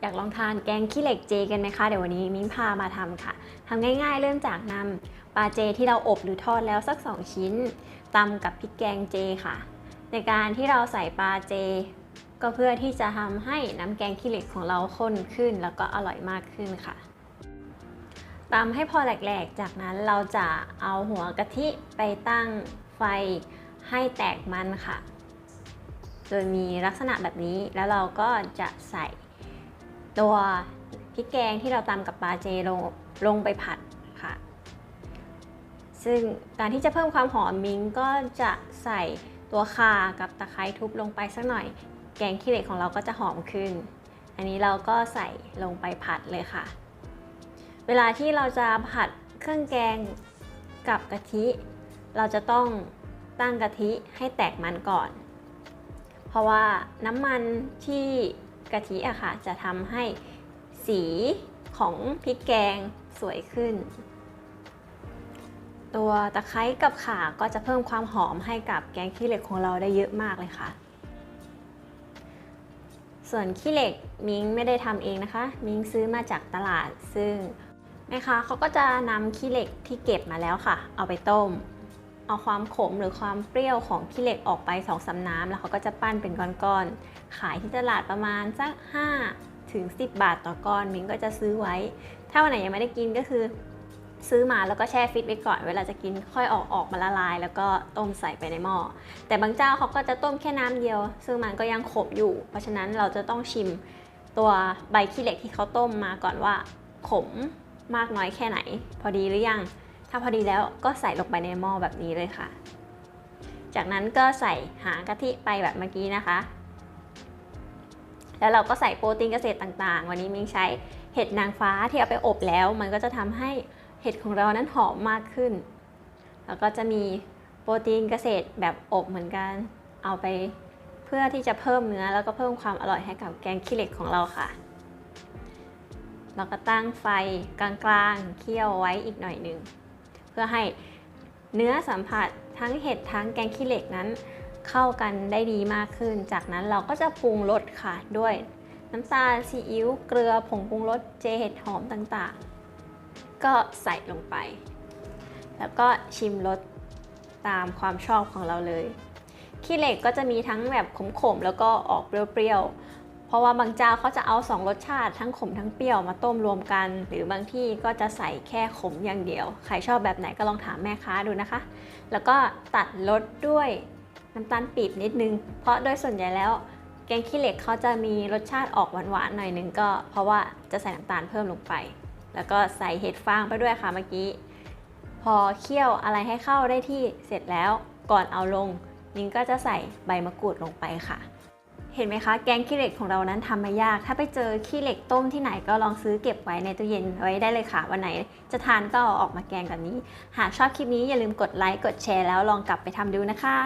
อยากลองทานแกงขี้เหล็กเจกันไหมคะ เดี๋ยววันนี้มิ้งพามาทำค่ะทำง่ายๆ เริ่มจากนำปลาเจที่เราอบหรือทอดแล้วสัก 2 ชิ้นตำกับพริกแกงเจค่ะ ในการที่เราใส่ปลาเจ ก็เพื่อที่จะทำให้น้ำแกงขี้เหล็กของเราข้นขึ้น แล้วก็อร่อยมากขึ้นค่ะตำให้พอแหลกๆ จากนั้นเราจะเอาหัวกะทิไปตั้งไฟให้แตกมันค่ะ โดยมีลักษณะแบบนี้แล้วเราก็จะใส่ ตัวพริกแกงที่เราตำกับปลาเจลงลงไปผัดค่ะ ซึ่งการที่จะเพิ่มความหอมมิ้งก็จะใส่ตัวข่ากับตะไคร้ทุบลงไปสักหน่อย แกงขี้เหล็กของเราก็จะหอมขึ้น อันนี้เราก็ใส่ลงไปผัดเลยค่ะ เวลาที่เราจะผัดเครื่องแกงกับกะทิ เราจะต้องตั้งกะทิให้แตกมันก่อน เพราะว่าน้ำมันที่ กะทิอะค่ะจะทำให้สีของพริกแกงสวยขึ้น ตัวตะไคร้กับข่าก็จะเพิ่มความหอมให้กับแกงขี้เหล็กของเราได้เยอะมากเลยค่ะ ส่วนขี้เหล็กมิงไม่ได้ทำเองนะคะ มิงซื้อมาจากตลาดซึ่งแม่ค้าเขาก็จะนำขี้เหล็กที่เก็บมาแล้วค่ะ เอาไปต้ม เอาความขมหรือความเปรี้ยวของขี้เหล็กออกไปสองสำน้ำแล้วเขาก็จะปั้นเป็นก้อนๆ ขายที่ตลาดประมาณสัก5ถึง10 บาทต่อก้อนมิ้งก็จะซื้อไว้ ถ้าวันไหนยังไม่ได้กินก็คือ ซื้อมาแล้วก็แช่ฟิตไว้ก่อน เวลาจะกินค่อยออกออกมาละลาย แล้วก็ต้มใส่ไปในหม้อแต่บางเจ้าเขาก็จะต้มแค่น้ำเดียว ซึ่งมันก็ยังขมอยู่ เพราะฉะนั้นเราจะต้องชิมตัวใบขี้เหล็กที่เขาต้มมาก่อนว่าขมมากน้อยแค่ไหน พอดีหรือยัง ถ้าพอดีแล้วก็ใส่ลงไปในหม้อแบบนี้เลยค่ะ จากนั้นก็ใส่หางกะทิไปแบบเมื่อกี้นะคะ แล้วเราก็ใส่โปรตีนเกษตรต่างๆ วันนี้มิงใช้เห็ดนางฟ้าที่เอาไปอบแล้ว มันก็จะทำให้เห็ดของเรานั้นหอมมากขึ้น แล้วก็จะมีโปรตีนเกษตรแบบอบเหมือนกัน เอาไปเพื่อที่จะเพิ่มเนื้อแล้วก็เพิ่มความอร่อยให้กับแกงขี้เหล็กของเราค่ะ เราก็ตั้งไฟกลางๆเคี่ยวไว้อีกหน่อยหนึ่ง พื่อให้เนื้อสัมผัสทั้งเห็ดทั้งแกงขี้เหล็กนั้น เข้ากันได้ดีมากขึ้น จากนั้นเราก็จะปรุงรสค่ะด้วยน้ำตาลซีอิ๊วเกลือผงปรุงรสเจเห็ดหอมต่างๆ ก็ใส่ลงไป แล้วก็ชิมรสตามความชอบของเราเลยขี้เหล็กก็จะมีทั้งแบบขมๆแล้วก็ออกเปรี้ยวๆ เพราะว่าบางเจ้าเขาจะเอาสองรสชาติทั้งขมทั้งเปรี้ยวมาต้มรวมกัน หรือบางที่ก็จะใส่แค่ขมอย่างเดียว ใครชอบแบบไหนก็ลองถามแม่ค้าดูนะคะ แล้วก็ตัดรสด้วยน้ำตาลปีบนิดนึง เพราะโดยส่วนใหญ่แล้ว แกงขี้เหล็กเขาจะมีรสชาติออกหวานๆหน่อยนึงก็ เพราะว่าจะใส่น้ำตาลเพิ่มลงไป แล้วก็ใส่เห็ดฟางไปด้วยค่ะเมื่อกี้ พอเคี่ยวอะไรให้เข้าได้ที่เสร็จแล้วก่อนเอาลง นิ้งก็จะใส่ใบมะกรูดลงไปค่ะ เห็นไหมคะ แกงขี้เหล็กของเรานั้นทำไม่ยาก ถ้าไปเจอขี้เหล็กต้มที่ไหนก็ลองซื้อเก็บไว้ในตู้เย็นไว้ได้เลยค่ะ วันไหนจะทานก็เอาออกมาแกงแบบนี้ หากชอบคลิปนี้อย่าลืมกดไลค์ กดแชร์แล้วลองกลับไปทำดูนะคะ